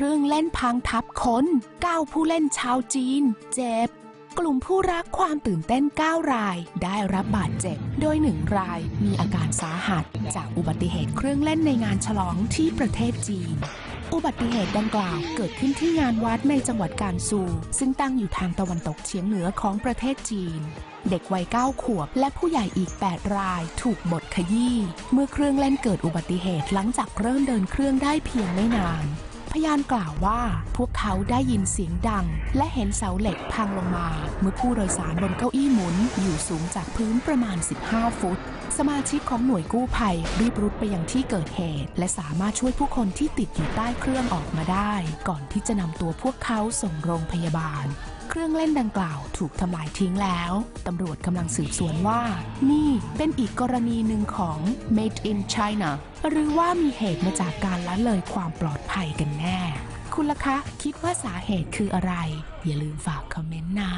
เครื่องเล่นพังทับคน9ผู้เล่นชาวจีน เจ็บ กลุ่มผู้รักความตื่นเต้น 9 ราย ได้รับบาดเจ็บ โดย1รายมีอาการสาหัส จากอุบัติเหตุเครื่องเล่นในงานฉลองที่ประเทศจีนอุบัติเหตุดังกล่าวเกิดขึ้นที่งานวัดในจังหวัดกาญซู ซึ่งตั้งอยู่ทางตะวันตกเฉียงเหนือของประเทศจีน เด็กวัย 9 ขวบ และผู้ใหญ่อีก 8 รายถูกบดขยี้ เมื่อเครื่องเล่นเกิดอุบัติเหตุหลังจากเริ่มเดินเครื่องได้เพียงไม่นาน พยานกล่าวว่าพวกเขาได้ยินเสียงดัง และเห็นเสาเหล็กพังลงมา เมื่อผู้โดยสารบนเก้าอี้หมุนอยู่สูงจากพื้นประมาณ 15 ฟุต สมาชิกของหน่วยกู้ภัยรีบรุดไปยังที่เกิดเหตุ และสามารถช่วยผู้คนที่ติดอยู่ใต้เครื่องออกมาได้ ก่อนที่จะนำตัวพวกเขาส่งโรงพยาบาล เครื่องเล่นดังกล่าวถูกทำลายทิ้งแล้ว ตำรวจกำลังสืบสวนว่า นี่เป็นอีกกรณีหนึ่งของ Made in China หรือว่ามีเหตุมาจากการละเลยความปลอดภัยกันแน่ คุณล่ะคะ คิดว่าสาเหตุคืออะไร อย่าลืมฝากคอมเมนต์นะ